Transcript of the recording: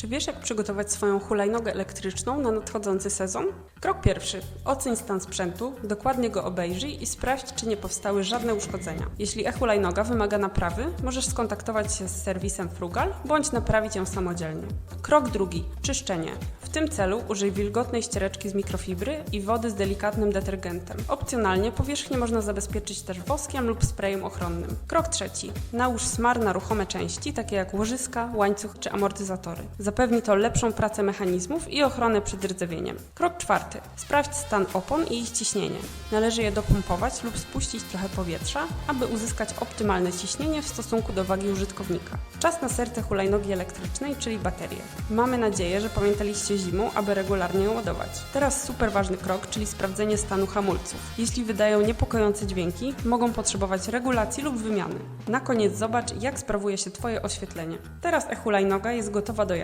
Czy wiesz, jak przygotować swoją hulajnogę elektryczną na nadchodzący sezon? Krok pierwszy. Oceń stan sprzętu, dokładnie go obejrzyj i sprawdź, czy nie powstały żadne uszkodzenia. Jeśli e-hulajnoga wymaga naprawy, możesz skontaktować się z serwisem Frugal bądź naprawić ją samodzielnie. Krok drugi. Czyszczenie. Tym celu użyj wilgotnej ściereczki z mikrofibry i wody z delikatnym detergentem. Opcjonalnie powierzchnię można zabezpieczyć też woskiem lub sprayem ochronnym. Krok trzeci. Nałóż smar na ruchome części, takie jak łożyska, łańcuch czy amortyzatory. Zapewni to lepszą pracę mechanizmów i ochronę przed rdzewieniem. Krok czwarty. Sprawdź stan opon i ich ciśnienie. Należy je dopompować lub spuścić trochę powietrza, aby uzyskać optymalne ciśnienie w stosunku do wagi użytkownika. Czas na serce hulajnogi elektrycznej, czyli baterię. Mamy nadzieję, że pamiętaliście zimą, aby regularnie ją ładować. Teraz super ważny krok, czyli sprawdzenie stanu hamulców. Jeśli wydają niepokojące dźwięki, mogą potrzebować regulacji lub wymiany. Na koniec zobacz, jak sprawuje się Twoje oświetlenie. Teraz e-hulajnoga jest gotowa do jazdy.